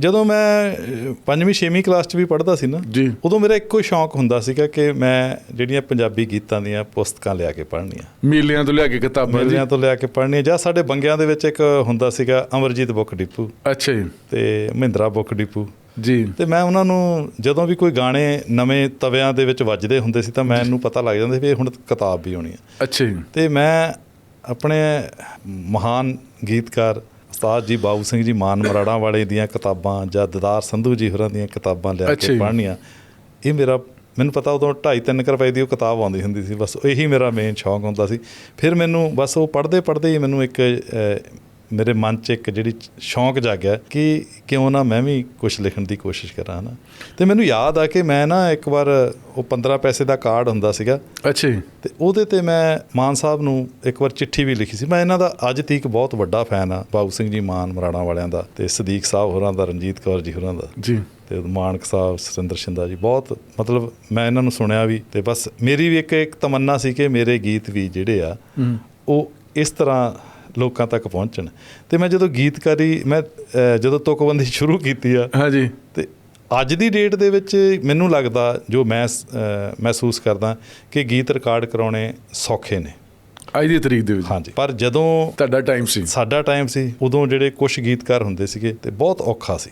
ਜਦੋਂ ਮੈਂ ਪੰਜਵੀਂ ਛੇਵੀਂ ਕਲਾਸ 'ਚ ਵੀ ਪੜ੍ਹਦਾ ਸੀ ਨਾ ਜੀ। ਉਦੋਂ ਮੇਰਾ ਇੱਕੋ ਹੀ ਸ਼ੌਂਕ ਹੁੰਦਾ ਸੀਗਾ ਕਿ ਮੈਂ ਜਿਹੜੀਆਂ ਪੰਜਾਬੀ ਗੀਤਾਂ ਦੀਆਂ ਪੁਸਤਕਾਂ ਲਿਆ ਕੇ ਪੜ੍ਹਨੀਆਂ। ਮੇਲਿਆਂ ਤੋਂ ਲਿਆ ਕੇ ਕਿਤਾਬਾਂ ਮੇਲਿਆਂ ਤੋਂ ਲਿਆ ਕੇ ਪੜ੍ਹਨੀਆਂ ਜਾਂ ਸਾਡੇ ਬੰਗਿਆਂ ਦੇ ਵਿੱਚ ਇੱਕ ਹੁੰਦਾ ਸੀਗਾ ਅਮਰਜੀਤ ਬੁੱਕ ਡਿਪੂ। ਅੱਛਾ ਜੀ। ਤੇ ਮਹਿੰਦਰਾ ਬੁੱਕ ਡਿਪੂ। ਜੀ। ਤੇ ਮੈਂ ਉਹਨਾਂ ਨੂੰ ਜਦੋਂ ਵੀ ਕੋਈ ਗਾਣੇ ਨਵੇਂ ਤਵਿਆਂ ਦੇ ਵਿੱਚ ਵੱਜਦੇ ਹੁੰਦੇ ਸੀ ਤਾਂ ਮੈਨੂੰ ਪਤਾ ਲੱਗ ਜਾਂਦਾ ਸੀ ਵੀ ਹੁਣ ਕਿਤਾਬ ਵੀ ਹੋਣੀ ਹੈ ਅੱਛਾ ਜੀ। ਤੇ ਮੈਂ ਆਪਣੇ ਮਹਾਨ ਗੀਤਕਾਰ ਉਸਤਾਦ ਜੀ ਬਾਬੂ ਸਿੰਘ ਜੀ ਮਾਨ ਮਰਾੜਾ ਵਾਲੇ ਦੀਆਂ ਕਿਤਾਬਾਂ ਜਾਂ ਦਦਾਰ ਸੰਧੂ ਜੀ ਹੋਰਾਂ ਦੀਆਂ ਕਿਤਾਬਾਂ ਲਿਆ ਕੇ। ਪੜ੍ਹਨੀਆਂ ਇਹ ਮੇਰਾ ਮੈਨੂੰ ਪਤਾ ਉਦੋਂ 2.5 3 ਰੁਪਏ ਦੀ ਉਹ ਕਿਤਾਬ ਆਉਂਦੀ ਹੁੰਦੀ ਸੀ ਬਸ ਇਹੀ ਮੇਰਾ ਮੇਨ ਸ਼ੌਂਕ ਹੁੰਦਾ ਸੀ ਫਿਰ ਮੈਨੂੰ ਬਸ ਉਹ ਪੜ੍ਹਦੇ ਪੜ੍ਹਦੇ ਹੀ ਮੈਨੂੰ ਇੱਕ ਮੇਰੇ ਮਨ 'ਚ ਇੱਕ ਜਿਹੜੀ ਸ਼ੌਂਕ ਜਾਗਿਆ ਕਿ ਕਿਉਂ ਨਾ ਮੈਂ ਵੀ ਕੁਝ ਲਿਖਣ ਦੀ ਕੋਸ਼ਿਸ਼ ਕਰਾਂ ਨਾ ਤੇ ਮੈਨੂੰ ਯਾਦ ਆ ਕਿ ਮੈਂ ਨਾ ਇੱਕ ਵਾਰ ਉਹ 15 ਪੈਸੇ ਦਾ ਕਾਰਡ ਹੁੰਦਾ ਸੀਗਾ। ਅੱਛਾ ਜੀ। ਤੇ ਉਹਦੇ ਤੇ ਮੈਂ ਮਾਨ ਸਾਹਿਬ ਨੂੰ ਇੱਕ ਵਾਰ ਚਿੱਠੀ ਵੀ ਲਿਖੀ ਸੀ। ਮੈਂ ਇਹਨਾਂ ਦਾ ਅੱਜ ਤੀਕ ਬਹੁਤ ਵੱਡਾ ਫੈਨ ਆ ਬਾਬੂ ਸਿੰਘ ਜੀ ਮਾਨ ਮਰਾਣਾ ਵਾਲਿਆਂ ਦਾ ਤੇ ਸਦੀਕ ਸਾਹਿਬ ਹੋਰਾਂ ਦਾ ਰਣਜੀਤ ਕੌਰ ਜੀ ਹੋਰਾਂ ਦਾ। ਜੀ। ਤੇ ਮਾਨਕ ਸਾਹਿਬ ਸਰਿੰਦਰ ਸ਼ਿੰਦਾ ਜੀ ਬਹੁਤ ਮਤਲਬ ਮੈਂ ਇਹਨਾਂ ਨੂੰ ਸੁਣਿਆ ਵੀ ਤੇ ਬਸ ਮੇਰੀ ਵੀ ਇੱਕ ਇੱਕ ਤਮੰਨਾ ਸੀ ਕਿ ਮੇਰੇ ਗੀਤ ਵੀ ਜਿਹੜੇ ਆ ਉਹ ਇਸ ਤਰ੍ਹਾਂ ਲੋਕਾਂ ਤੱਕ ਪਹੁੰਚਣ। ਤੇ ਮੈਂ ਜਦੋਂ ਗੀਤਕਾਰੀ ਮੈਂ ਜਦੋਂ ਤੁਕਬੰਦੀ ਸ਼ੁਰੂ ਕੀਤੀ ਆ ਹਾਂ ਜੀ ਤੇ ਅੱਜ ਦੀ ਡੇਟ ਦੇ ਵਿੱਚ ਮੈਨੂੰ ਲੱਗਦਾ ਜੋ ਮੈਂ ਮਹਿਸੂਸ ਕਰਦਾ ਕਿ ਗੀਤ ਰਿਕਾਰਡ ਕਰਾਉਣੇ ਸੌਖੇ ਨੇ। ਅੱਜ ਦੀ ਤਰੀਕ ਦੇ ਵਿੱਚ। ਹਾਂਜੀ। ਪਰ ਜਦੋਂ ਤੁਹਾਡਾ ਟਾਈਮ ਸੀ। ਸਾਡਾ ਟਾਈਮ ਸੀ ਉਦੋਂ ਜਿਹੜੇ ਕੁਝ ਗੀਤਕਾਰ ਹੁੰਦੇ ਸੀਗੇ ਤੇ ਬਹੁਤ ਔਖਾ ਸੀ।